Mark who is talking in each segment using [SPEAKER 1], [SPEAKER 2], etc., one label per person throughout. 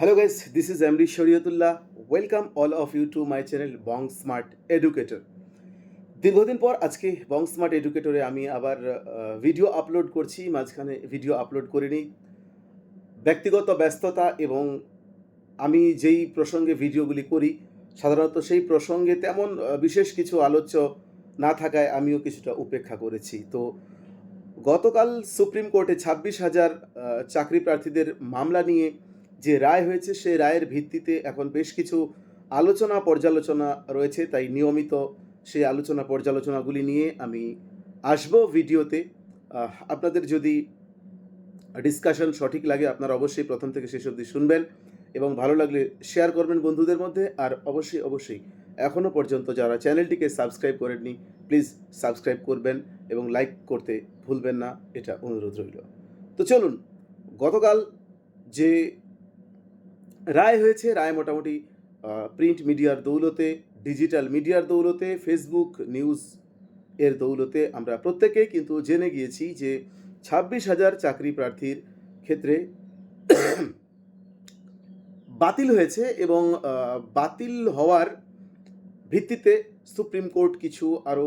[SPEAKER 1] Hello guys this is Amri Shariatullah. Welcome all of you to my channel, Bong Smart Educator. দীর্ঘদিন পর আজকে বং smart এডুকেটরে আমি আবার video upload করছি মাঝখানে ভিডিও আপলোড করিনি ব্যক্তিগত ব্যস্ততা এবং আমি যেই প্রসঙ্গে ভিডিওগুলি করি, সাধারণত সেই প্রসঙ্গে তেমন বিশেষ কিছু আলোচ্য না থাকায় আমিও কিছুটা উপেক্ষা করেছি তো গতকাল সুপ্রিম কোর্টে ছাব্বিশ হাজার চাকরি প্রার্থীদের মামলা নিয়ে যে রায় হয়েছে সেই রায়ের ভিত্তিতে এখন বেশ কিছু আলোচনা পর্যালোচনা রয়েছে। তাই নিয়মিত সেই আলোচনা পর্যালোচনাগুলি নিয়ে আমি আসব ভিডিওতে। আপনাদের যদি ডিসকাশন সঠিক লাগে, আপনারা অবশ্যই প্রথম থেকে শেষ অবধি শুনবেন এবং ভালো লাগলে শেয়ার করবেন বন্ধুদের মধ্যে। আর অবশ্যই অবশ্যই এখনও পর্যন্ত যারা চ্যানেলটিকে সাবস্ক্রাইব করেননি প্লিজ সাবস্ক্রাইব করবেন এবং লাইক করতে ভুলবেন না, এটা অনুরোধ রইল। তো চলুন, গতকাল যে রায় হয়েছে, রায় মোটামুটি প্রিন্ট মিডিয়ার দৌলতে ডিজিটাল মিডিয়ার দৌলতে ফেসবুক নিউজ এর দৌলতে আমরা প্রত্যেকে কিন্তু জেনে গিয়েছি যে ছাব্বিশ হাজার চাকরি প্রার্থীর ক্ষেত্রে বাতিল হয়েছে এবং বাতিল হওয়ার ভিত্তিতে সুপ্রিম কোর্ট কিছু আরও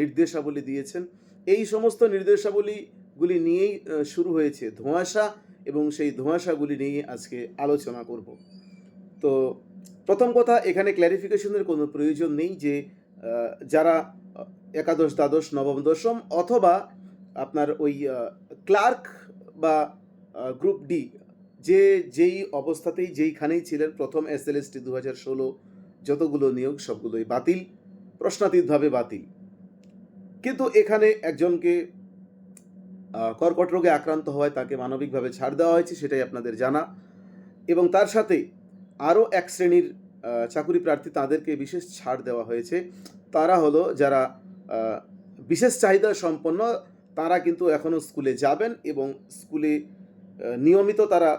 [SPEAKER 1] নির্দেশাবলী দিয়েছেন। এই সমস্ত নির্দেশাবলীগুলি নিয়েই শুরু হয়েছে। ধোঁয়াশা এবং সেই ধোঁয়াশাগুলি নিয়ে আজকে আলোচনা করব। তো প্রথম কথা, এখানে ক্ল্যারিফিকেশনের কোনো প্রয়োজন নেই যে যারা একাদশ, দ্বাদশ, নবম, দশম অথবা আপনার ওই ক্লার্ক বা গ্রুপ ডি, যে যেই অবস্থাতেই যেইখানেই ছিলেন, প্রথম এস এল এস টি দু হাজার ষোলো যতগুলো নিয়োগ সবগুলোই বাতিল, প্রশ্নাতীতভাবে বাতিল। কিন্তু এখানে একজনকে কর্কট রোগে আক্রান্ত হওয়ায় তাকে মানবিকভাবে ছাড় দেওয়া হয়েছে, সেটাই আপনাদের জানা। এবং তার সাথে আরও এক শ্রেণির চাকুরি প্রার্থী তাদেরকে বিশেষ ছাড় দেওয়া হয়েছে। তারা হলো যারা বিশেষ চাহিদা সম্পন্ন, তারা কিন্তু এখনও স্কুলে যাবেন এবং স্কুলে নিয়মিত তারা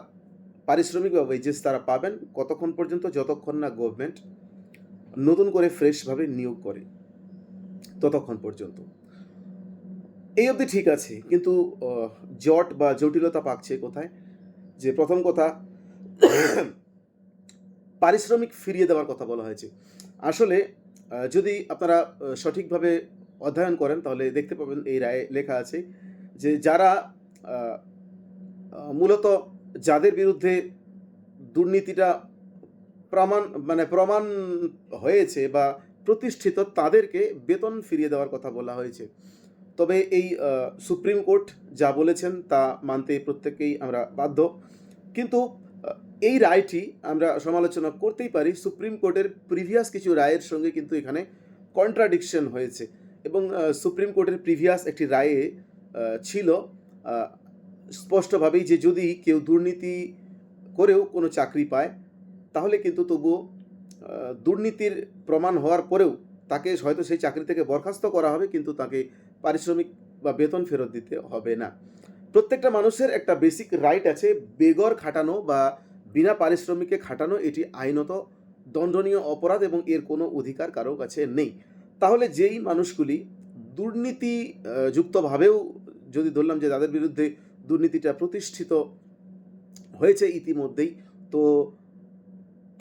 [SPEAKER 1] পারিশ্রমিক বা ওয়েজেস তারা পাবেন, কতক্ষণ পর্যন্ত, যতক্ষণ না গভর্নমেন্ট নতুন করে ফ্রেশভাবে নিয়োগ করে, ততক্ষণ পর্যন্ত। এই অবধি ঠিক আছে, কিন্তু জট বা জটিলতা পাকছে কোথায়? যে প্রথম কথা, পারিশ্রমিক ফিরিয়ে দেওয়ার কথা বলা হয়েছে। আসলে যদি আপনারা সঠিকভাবে অধ্যয়ন করেন, তাহলে দেখতে পাবেন এই রায়ে লেখা আছে যে যারা মূলত যাদের বিরুদ্ধে দুর্নীতিটা প্রমাণ মানে প্রমাণ হয়েছে বা প্রতিষ্ঠিত, তাদেরকে বেতন ফিরিয়ে দেওয়ার কথা বলা হয়েছে। তবে এই সুপ্রিম কোর্ট যা বলেছেন তা মানতে প্রত্যেকেই আমরা বাধ্য। কিন্তু এই রায়টি আমরা সমালোচনা করতেই পারি, সুপ্রিম কোর্টের প্রিভিয়াস কিছু রায়ের সঙ্গে কিন্তু এখানে কন্ট্রাডিকশন হয়েছে। এবং সুপ্রিম কোর্টের প্রিভিয়াস একটি রায়ে ছিল স্পষ্টভাবেই যে যদি কেউ দুর্নীতি করেও কোনো চাকরি পায়, তাহলে কিন্তু তবুও দুর্নীতির প্রমাণ হওয়ার পরেও তাকে হয়তো সেই চাকরি থেকে বরখাস্ত করা হবে, কিন্তু তাকে পারিশ্রমিক বা বেতন ফেরত দিতে হবে না। প্রত্যেকটা মানুষের একটা বেসিক রাইট আছে, বেগর খাটানো বা বিনা পারিশ্রমিকে খাটানো, এটি আইনত দণ্ডনীয় অপরাধ এবং এর কোনো অধিকার কারও কাছে নেই। তাহলে যেই মানুষগুলি দুর্নীতি যুক্তভাবেও যদি ধরলাম যে তাদের বিরুদ্ধে দুর্নীতিটা প্রতিষ্ঠিত হয়েছে ইতিমধ্যেই, তো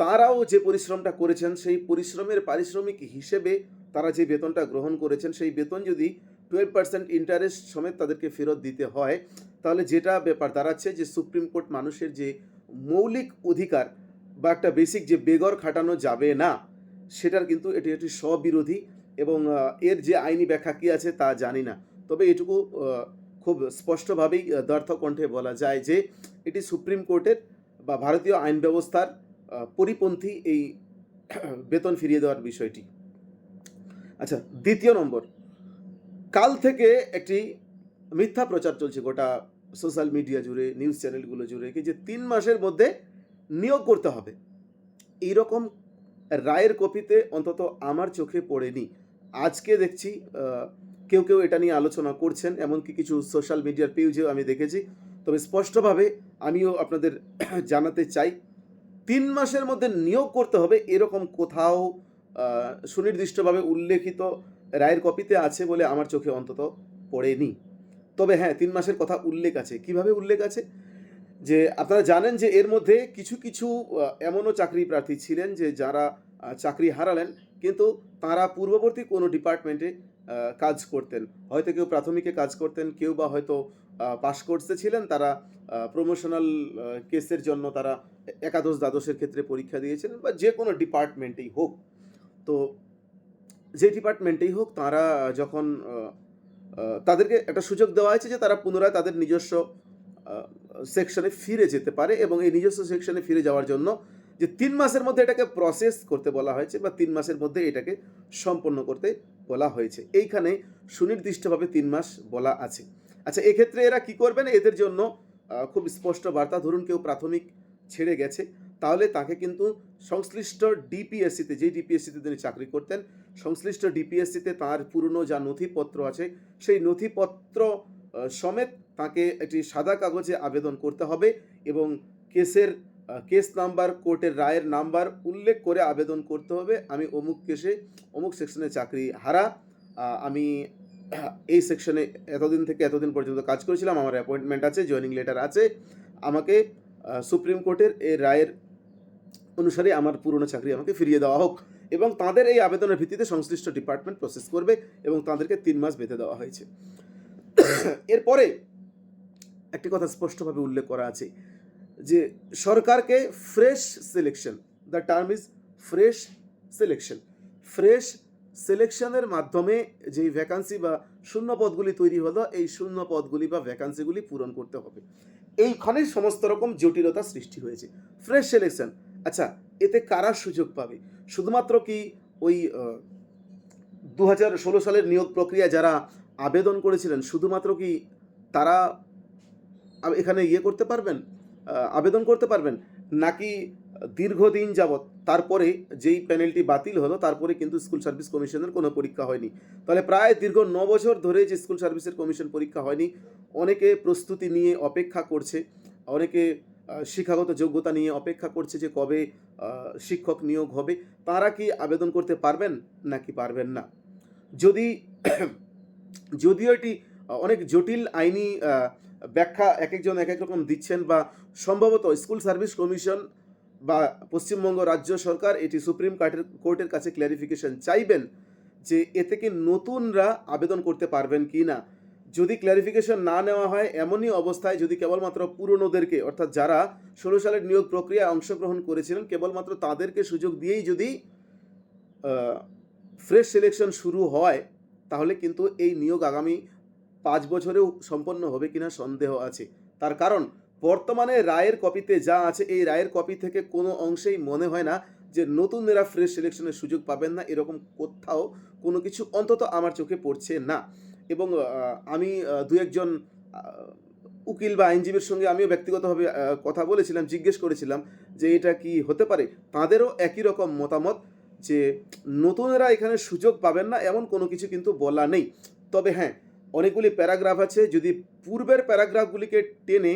[SPEAKER 1] তারাও যে পরিশ্রমটা করেছেন, সেই পরিশ্রমের পারিশ্রমিক হিসেবে তারা যে বেতনটা গ্রহণ করেছেন, সেই বেতন যদি টুয়েলভ পার্সেন্ট ইন্টারেস্ট সমেত তাদেরকে ফেরত দিতে হয়। তাহলে যেটা ব্যাপার দাঁড়াচ্ছে যে সুপ্রিম কোর্ট মানুষের যে মৌলিক অধিকার বা একটা বেসিক যে বেগর খাটানো যাবে না, সেটার কিন্তু এটি একটি স্ববিরোধী এবং এর যে আইনি ব্যাখ্যা কী আছে তা জানি না। তবে এটুকু খুব স্পষ্টভাবেই কণ্ঠে বলা যায় যে এটি সুপ্রিম কোর্টের বা ভারতীয় আইন ব্যবস্থার পরিপন্থী এই বেতন ফিরিয়ে দেওয়ার বিষয়টি। আচ্ছা দ্বিতীয় নম্বর। কাল থেকে একটি মিথ্যা প্রচার চলছে গোটা সোশ্যাল মিডিয়া জুড়ে, নিউজ চ্যানেলগুলো জুড়ে, কি যে তিন মাসের মধ্যে নিয়োগ করতে হবে। এইরকম রায়ের কপিতে অন্তত আমার চোখে পড়েনি। আজকে দেখছি কেউ কেউ এটা নিয়ে আলোচনা করছেন, এমনকি কিছু সোশ্যাল মিডিয়ার পেজেও আমি দেখেছি। তবে স্পষ্টভাবে আমিও আপনাদের জানাতে চাই, তিন মাসের মধ্যে নিয়োগ করতে হবে এরকম কোথাও সুনির্দিষ্টভাবে উল্লেখিত রায়ের কপিতে আছে বলে আমার চোখে অন্তত পড়েনি। তবে হ্যাঁ তিন মাসের কথা উল্লেখ আছে। কীভাবে উল্লেখ আছে? যে আপনারা জানেন যে এর মধ্যে কিছু কিছু এমনও চাকরি প্রার্থী ছিলেন যে যারা চাকরি হারালেন, কিন্তু তারা পূর্ববর্তী কোনো ডিপার্টমেন্টে কাজ করতেন। হয়তো কেউ প্রাথমিকে কাজ করতেন, কেউ বা হয়তো পাস কোর্সে ছিলেন, তারা প্রমোশনাল কেসের জন্য তারা একাদশ দ্বাদশের ক্ষেত্রে পরীক্ষা দিয়েছিলেন বা যে কোনো ডিপার্টমেন্টেই হোক। তো যে ডিপার্টমেন্টেই হোক, তারা যখন তাদেরকে একটা সুযোগ দেওয়া হয়েছে যে তারা পুনরায় তাদের নিজস্ব সেকশনে ফিরে যেতে পারে এবং এই নিজস্ব সেকশনে ফিরে যাওয়ার জন্য যে তিন মাসের মধ্যে এটাকে প্রসেস করতে বলা হয়েছে বা তিন মাসের মধ্যে এটাকে সম্পন্ন করতে বলা হয়েছে। এইখানে সুনির্দিষ্টভাবে তিন মাস বলা আছে। আচ্ছা এক্ষেত্রে এরা কি করবেন? এদের জন্য খুব স্পষ্ট বার্তা। ধরুন কেউ প্রাথমিক ছেড়ে গেছে, তাহলে তাকে কিন্তু সংশ্লিষ্ট ডিপিএসসিতে যে ডিপিএসসিতে তিনি চাকরি করতেন সংশ্লিষ্ট ডিপিএসসিতে তার পুরনো যা নথিপত্র আছে, সেই নথিপত্র সমেত তাকে একটি সাদা কাগজে আবেদন করতে হবে এবং কেসের কেস নাম্বার, কোর্টের রায়ের নাম্বার উল্লেখ করে আবেদন করতে হবে। আমি অমুক কেসে, অমুক সেকশনে চাকরি হারা আমি এই সেকশনে এতদিন থেকে এতদিন পর্যন্ত কাজ করেছিলাম, আমার অ্যাপয়েন্টমেন্ট আছে, জয়েনিং লেটার আছে। আমাকে সুপ্রিম কোর্টের এই রায়ের অনুসারে আমার পুরনো চাকরি আমাকে ফিরিয়ে দেওয়া হোক। এবং তাদের এই আবেদনের ভিত্তিতে সংশ্লিষ্ট ডিপার্টমেন্ট প্রসেস করবে এবং তাদেরকে তিন মাস বেঁধে দেওয়া হয়েছে। এরপরে একটি কথা স্পষ্টভাবে উল্লেখ করা আছে যে সরকারকে fresh selection, the term is fresh selection. Fresh সিলেকশনের মাধ্যমে যেই ভ্যাকান্সি বা শূন্য পদগুলি তৈরি হলো, এই শূন্য পদগুলি বা ভ্যাকান্সিগুলি পূরণ করতে হবে। এইখানে সমস্ত রকম জটিলতা সৃষ্টি হয়েছে। ফ্রেশ সিলেকশন আচ্ছা এতে কারা সুযোগ পাবে? শুধুমাত্র কি ওই দু ষোলো সালের নিয়োগ প্রক্রিয়া যারা আবেদন করেছিলেন, শুধুমাত্র কি তারা এখানে ইয়ে করতে পারবেন? আবেদন করতে পারবেন? নাকি দীর্ঘদিন যাবৎ তারপরে যেই প্যানেলটি বাতিল হলো, তারপরে কিন্তু স্কুল সার্ভিস কমিশনের কোনো পরীক্ষা হয়নি। তাহলে প্রায় দীর্ঘ ন বছর ধরে যে স্কুল সার্ভিসের কমিশন পরীক্ষা হয়নি, অনেকে প্রস্তুতি নিয়ে অপেক্ষা করছে, অনেকে শিক্ষাগত যোগ্যতা নিয়ে অপেক্ষা করছে যে কবে শিক্ষক নিয়োগ হবে, তারা কি আবেদন করতে পারবেন নাকি পারবেন না? যদি, যদিও এটি অনেক জটিল আইনি ব্যাখ্যা এক একজন এক এক রকম দিচ্ছেন বা সম্ভবত স্কুল সার্ভিস কমিশন বা পশ্চিমবঙ্গ রাজ্য সরকার এটি সুপ্রিম কোর্টের কোর্টের কাছে ক্ল্যারিফিকেশন চাইবেন যে এতে কি নতুনরা আবেদন করতে পারবেন কি না? যদি ক্ল্যারিফিকেশন না নেওয়া হয়, এমনই অবস্থায় যদি কেবলমাত্র পুরনোদেরকে, অর্থাৎ যারা ষোলো সালের নিয়োগ প্রক্রিয়ায় অংশগ্রহণ করেছিলেন, কেবলমাত্র তাদেরকে সুযোগ দিয়েই যদি ফ্রেশ সিলেকশন শুরু হয়, তাহলে কিন্তু এই নিয়োগ আগামী পাঁচ বছরেও সম্পন্ন হবে কিনা সন্দেহ আছে। তার কারণ, বর্তমানে রায়ের কপিতে যা আছে, এই রায়ের কপি থেকে কোনো অংশেই মনে হয় না যে নতুনরা ফ্রেশ সিলেকশনের সুযোগ পাবেন না, এরকম কোথাও কোনো কিছু অন্তত আমার চোখে পড়ছে না। এবং আমি দু একজন উকিল বা আইনজীবীর সঙ্গে আমিও ব্যক্তিগতভাবে কথা বলেছিলাম, জিজ্ঞেস করেছিলাম যে এটা কি হতে পারে। তাদেরও একই রকম মতামত যে নতুনেরা এখানে সুযোগ পাবেন না, এমন কোনো কিছু কিন্তু বলা নেই। তবে হ্যাঁ অনেকগুলি প্যারাগ্রাফ আছে, যদি পূর্বের প্যারাগ্রাফগুলিকে টেনে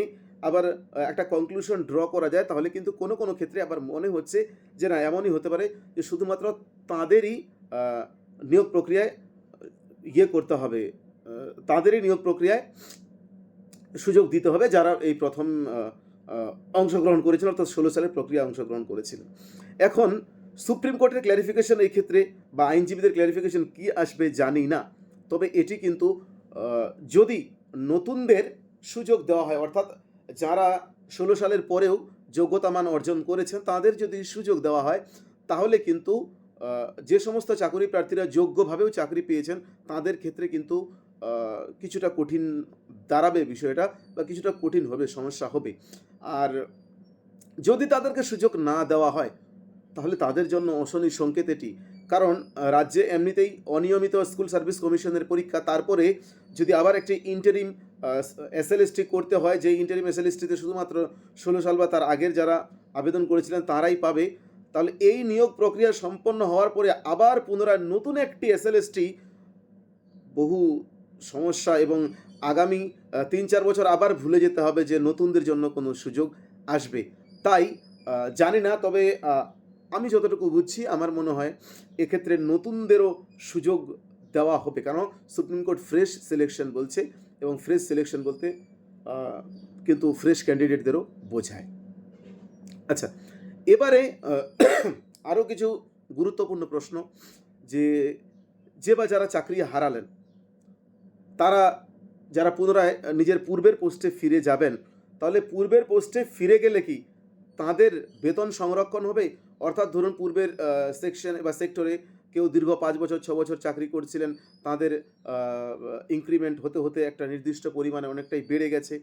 [SPEAKER 1] আবার একটা কনক্লুশন ড্র করা যায়, তাহলে কিন্তু কোনো কোনো ক্ষেত্রে আবার মনে হচ্ছে যে না, এমনই হতে পারে যে শুধুমাত্র তাঁদেরই নিয়োগ প্রক্রিয়ায় ইয়ে করতে হবে তাদেরই নিয়োগ প্রক্রিয়ায় সুযোগ দিতে হবে যারা এই প্রথম অংশগ্রহণ করেছিল, অর্থাৎ ষোলো সালের প্রক্রিয়া অংশগ্রহণ করেছিল। এখন সুপ্রিম কোর্টের ক্ল্যারিফিকেশন এই ক্ষেত্রে বা আইনজীবীদের ক্ল্যারিফিকেশন কি আসবে জানি না, তবে এটি কিন্তু যদি নতুনদের সুযোগ দেওয়া হয়, অর্থাৎ যারা ষোলো সালের পরেও যোগ্যতা মান অর্জন করেছেন, তাদের যদি সুযোগ দেওয়া হয়, তাহলে কিন্তু যে সমস্ত চাকরি প্রার্থীরা যোগ্যভাবেও চাকরি পেয়েছেন, তাদের ক্ষেত্রে কিন্তু কিছুটা কঠিন দাঁড়াবে বিষয়টা বা কিছুটা কঠিন হবে, সমস্যা হবে। আর যদি তাদেরকে সুযোগ না দেওয়া হয়, তাহলে তাদের জন্য অশনি সংকেত এটি। কারণ রাজ্যে এমনিতেই অনিয়মিত স্কুল সার্ভিস কমিশনের পরীক্ষা, তারপরে যদি আবার একটি ইন্টারিম এসএলএসটি করতে হয় যে ইন্টারিম এসএলএসটিতে শুধুমাত্র ষোলো সাল বা তার আগের যারা আবেদন করেছিলেন, তারাই পাবে। তাহলে এই নিয়োগ প্রক্রিয়া সম্পন্ন হওয়ার পরে আবার পুনরায় নতুন একটি এসএলএসটি বহু সমস্যা এবং আগামী তিন চার বছর আবার ভুলে যেতে হবে যে নতুনদের জন্য কোনো সুযোগ আসবে। তাই জানি না, তবে আমি যতটুকু বুঝছি, আমার মনে হয় এক্ষেত্রে নতুনদেরও সুযোগ দেওয়া হবে। কারণ সুপ্রিম কোর্ট ফ্রেশ সিলেকশন বলছে এবং ফ্রেশ সিলেকশন বলতে কিন্তু ফ্রেশ ক্যান্ডিডেটদেরও বোঝায়। আচ্ছা এবারে আরও কিছু গুরুত্বপূর্ণ প্রশ্ন যে যে বা যারা চাকরি হারালেন, তারা যারা পুনরায় নিজের পূর্বের পোস্টে ফিরে যাবেন, তাহলে পূর্বের পোস্টে ফিরে গেলে কি তাদের বেতন সংরক্ষণ হবে? অর্থাৎ ধরুন পূর্বের সেকশন বা সেক্টরে কেউ দীর্ঘ পাঁচ বছর, ছ বছর চাকরি করছিলেন, তাদের ইনক্রিমেন্ট হতে হতে একটা নির্দিষ্ট পরিমাণে অনেকটাই বেড়ে গেছে।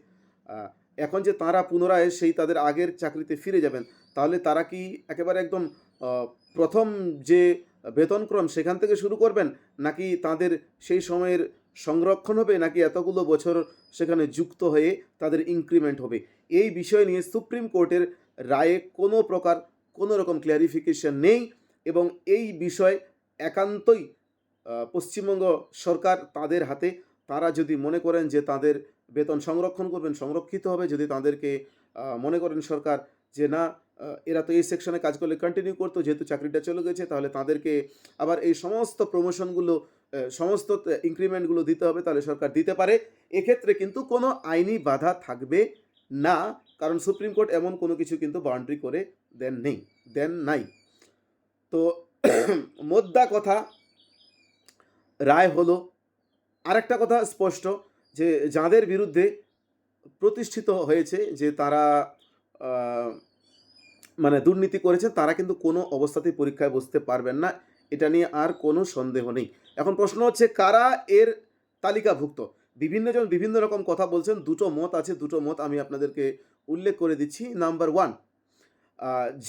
[SPEAKER 1] এখন যে তারা পুনরায় সেই তাদের আগের চাকরিতে ফিরে যাবেন, তাহলে তারা কি একেবারে একদম প্রথম যে বেতনক্রম সেখান থেকে শুরু করবেন, নাকি তাদের সেই সময়ের সংরক্ষণ হবে, নাকি এতগুলো বছর সেখানে যুক্ত হয়ে তাদের ইনক্রিমেন্ট হবে? এই বিষয় নিয়ে সুপ্রিম কোর্টের রায়ে কোনো প্রকার কোনো রকম ক্ল্যারিফিকেশন নেই এবং এই বিষয় একান্তই পশ্চিমবঙ্গ সরকার তাদের হাতে তারা যদি মনে করেন যে তাদের বেতন সংরক্ষণ করবেন, সংরক্ষিত হবে, যদি তাদেরকে মনে করেন সরকার যে না এরা তো এই সেকশনে কাজ করলে কন্টিনিউ করতো, যেহেতু চাকরিটা চলে গেছে, তাহলে তাদেরকে আবার এই সমস্ত প্রমোশনগুলো সমস্ত ইনক্রিমেন্টগুলো দিতে হবে, তাহলে সরকার দিতে পারে। এক্ষেত্রে কিন্তু কোনো আইনি বাধা থাকবে না, কারণ সুপ্রিম কোর্ট এমন কোনো কিছু কিন্তু বাউন্ডারি করে দেন নেই, দেন নাই। তো মোদ্দা কথা, রায় হলো আরেকটা কথা স্পষ্ট, যে যাদের বিরুদ্ধে প্রতিষ্ঠিত হয়েছে যে তারা মানে দুর্নীতি করেছেন, তারা কিন্তু কোনো অবস্থাতেই পরীক্ষায় বসতে পারবেন না। এটা নিয়ে আর কোনো সন্দেহ নেই। এখন প্রশ্ন হচ্ছে, কারা এর তালিকাভুক্ত? বিভিন্নজন বিভিন্ন রকম কথা বলছেন, দুটো মত আছে, দুটো মত আমি আপনাদেরকে উল্লেখ করে দিচ্ছি। নাম্বার ওয়ান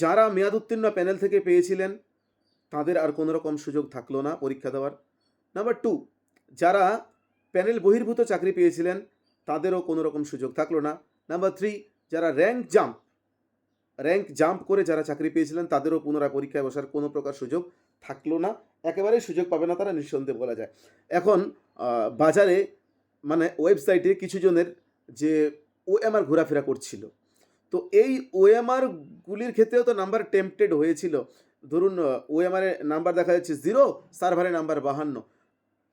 [SPEAKER 1] যারা মেয়াদ উত্তীর্ণ প্যানেল থেকে পেয়েছিলেন, তাদের আর কোনো রকম সুযোগ থাকল না পরীক্ষা দেওয়ার। নাম্বার টু, যারা প্যানেল বহির্ভূত চাকরি পেয়েছিলেন, তাদেরও কোনো রকম সুযোগ থাকল না। নাম্বার থ্রি যারা র্যাঙ্ক জাম্প র্যাঙ্ক জাম্প করে যারা চাকরি পেয়েছিলেন, তাদেরও পুনরায় পরীক্ষায় বসার কোনো প্রকার সুযোগ থাকল না। একেবারেই সুযোগ পাবে না তারা, নিঃসন্দেহে বলা যায়। এখন বাজারে মানে ওয়েবসাইটে কিছু জনের যে ওএমআর ঘোরাফেরা করছিল, তো এই ওএমআর গুলির ক্ষেত্রেও তো নাম্বার টেম্পটেড হয়েছিল। ধরুন ওএমআর নাম্বার দেখা যাচ্ছে জিরো সার্ভারে নাম্বার বাহান্ন।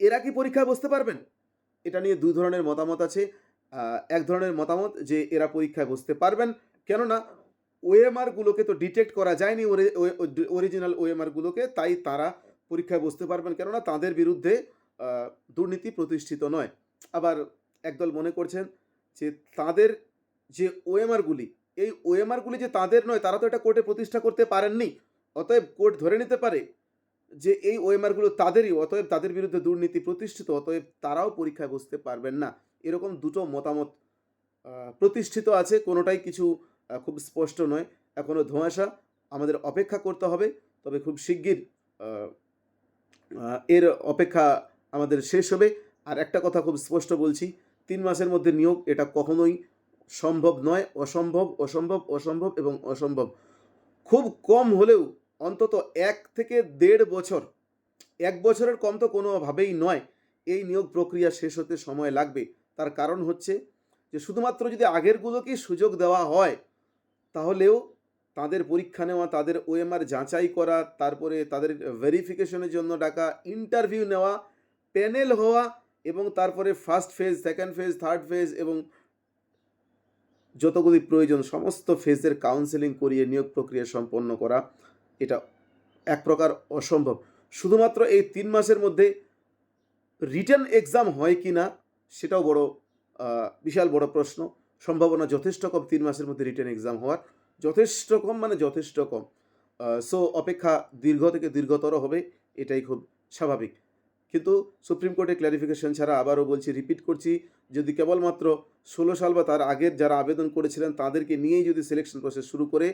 [SPEAKER 1] এরা কি পরীক্ষায় বসতে পারবেন? এটা নিয়ে দু ধরনের মতামত আছে। এক ধরনের মতামত যে এরা পরীক্ষায় বসতে পারবেন। কেননা ওএমআর গুলোকে তো ডিটেক্ট করা যায়নি অরিজিনাল ওএমআর গুলোকে, তাই তারা পরীক্ষায় বসতে পারবেন। কেননা তাদের বিরুদ্ধে দুর্নীতি প্রতিষ্ঠিত নয়। আবার একদল মনে করছেন যে তাদের যে ওএমআরগুলি এই ওএমআরগুলি যে তাদের নয়, তারা তো এটা কোর্টে প্রতিষ্ঠা করতে পারেননি। অতএব কোর্ট ধরে নিতে পারে। যে এই ওএমআরগুলো তাদেরই, অতএব তাদের বিরুদ্ধে দুর্নীতি প্রতিষ্ঠিত, অতএব তারাও পরীক্ষায় বসতে পারবেন না। এরকম দুটো মতামত প্রতিষ্ঠিত আছে, কোনোটাই কিছু খুব স্পষ্ট নয়। এখনও ধোঁয়াশা, আমাদের অপেক্ষা করতে হবে, তবে খুব শিগগির এর অপেক্ষা আমাদের শেষ হবে। আর একটা কথা খুব স্পষ্ট বলছি, তিন মাসের মধ্যে নিয়োগ এটা কখনোই সম্ভব নয়। অসম্ভব অসম্ভব অসম্ভব এবং অসম্ভব। খুব কম হলেও অন্তত এক থেকে দেড় বছর, এক বছরের কম তো কোনোভাবেই নয়, এই নিয়োগ প্রক্রিয়া শেষ হতে সময় লাগবে। তার কারণ হচ্ছে যে শুধুমাত্র যদি আগেরগুলোকেই সুযোগ দেওয়া হয়, তাহলেও তাদের পরীক্ষা নেওয়া, তাদের ওএমআর যাচাই করা, তারপরে তাদের ভেরিফিকেশনের জন্য ডাকা ইন্টারভিউ নেওয়া প্যানেল হওয়া এবং তারপরে first phase second phase third phase এবং যতগুলি প্রয়োজন, সমস্ত ফেজের কাউন্সেলিং করিয়ে নিয়োগ প্রক্রিয়া সম্পন্ন করা। এটা এক প্রকার অসম্ভব। শুধুমাত্র এই তিন মাসের মধ্যে রিটার্ন এক্সাম হয় কি না, সেটাও বড় বিশাল বড় প্রশ্ন। সম্ভাবনা যথেষ্ট কম তিন মাসের মধ্যে রিটার্ন এক্সাম হওয়ার। যথেষ্ট কম মানে যথেষ্ট কম। সো অপেক্ষা দীর্ঘ থেকে দীর্ঘতর হবে, এটাই খুব স্বাভাবিক। কিন্তু সুপ্রিম কোর্টের ক্ল্যারিফিকেশন ছাড়া আবারও বলছি রিপিট করছি, যদি কেবলমাত্র ষোলো সাল বা তার আগের যারা আবেদন করেছিলেন, তাদেরকে নিয়েই যদি সিলেকশন প্রসেস শুরু করে,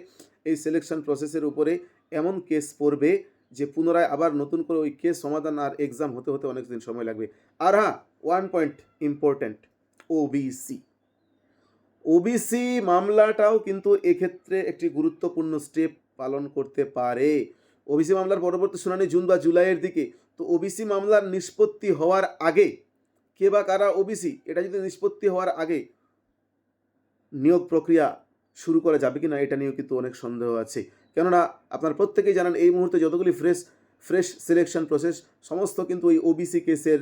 [SPEAKER 1] এই সিলেকশন প্রসেসের উপরে এমন কেস পড়বে যে পুনরায় আবার নতুন করে ওই কেস সমাধান আর এক্সাম হতে হতে অনেক দিন সময় লাগবে। আর হ্যাঁ one point important OBC OBC মামলাটাও কিন্তু এক্ষেত্রে একটি গুরুত্বপূর্ণ স্টেপ পালন করতে পারে। ওবিসি মামলার পরবর্তী শুনানি জুন বা জুলাইয়ের দিকে। তো ওবিসি মামলার নিষ্পত্তি হওয়ার আগে কে বা কারা ওবিসি এটা যদি নিষ্পত্তি হওয়ার আগে নিয়োগ প্রক্রিয়া শুরু করা যাবে কি না এটা নিয়েও কিন্তু অনেক সন্দেহ আছে। কেননা আপনারা প্রত্যেকেই জানেন এই মুহূর্তে যতগুলি ফ্রেশ ফ্রেশ সিলেকশন প্রসেস সমস্ত কিন্তু ওই ওবিসি কেসের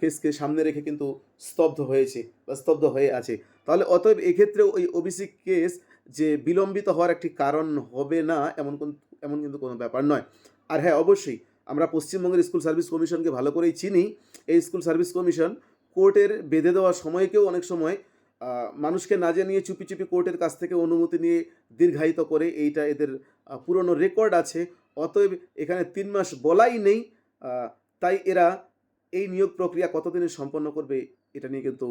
[SPEAKER 1] কেসকে সামনে রেখে কিন্তু স্তব্ধ হয়েছে বা স্তব্ধ হয়ে আছে। তাহলে অতএব এক্ষেত্রেও ওই ওবিসি কেস যে বিলম্বিত হওয়ার একটি কারণ হবে না, এমন কোন, এমন কিন্তু কোনো ব্যাপার নয়। আর হ্যাঁ অবশ্যই আমরা পশ্চিমবঙ্গের স্কুল সার্ভিস কমিশনকে ভালো করেই চিনি। এই স্কুল সার্ভিস কমিশন কোর্টের বেঁধে দেওয়া সময়কেও অনেক সময় মানুষকে না জানিয়ে চুপি চুপি কোর্টের কাছ থেকে অনুমতি নিয়ে দীর্ঘায়িত করে এইটা এদের পুরনো রেকর্ড আছে। অতএব এখানে তিন মাস বলাই নেই তাই এরা এই নিয়োগ প্রক্রিয়া কতদিনে সম্পন্ন করবে এটা নিয়ে কিন্তু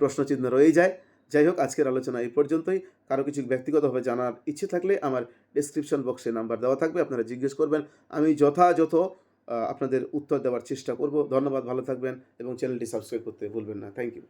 [SPEAKER 1] প্রশ্নচিহ্ন রয়ে যায়। যাই হোক, আজকের আলোচনা এই পর্যন্তই। কারও কিছু ব্যক্তিগতভাবে জানার ইচ্ছে থাকলে আমার ডিসক্রিপশন বক্সে নাম্বার দেওয়া থাকবে, আপনারা জিজ্ঞেস করবেন। আমি যথাযথ আপনাদের উত্তর দেওয়ার চেষ্টা করব। ধন্যবাদ, ভালো থাকবেন এবং চ্যানেলটি সাবস্ক্রাইব করতে ভুলবেন না। Thank you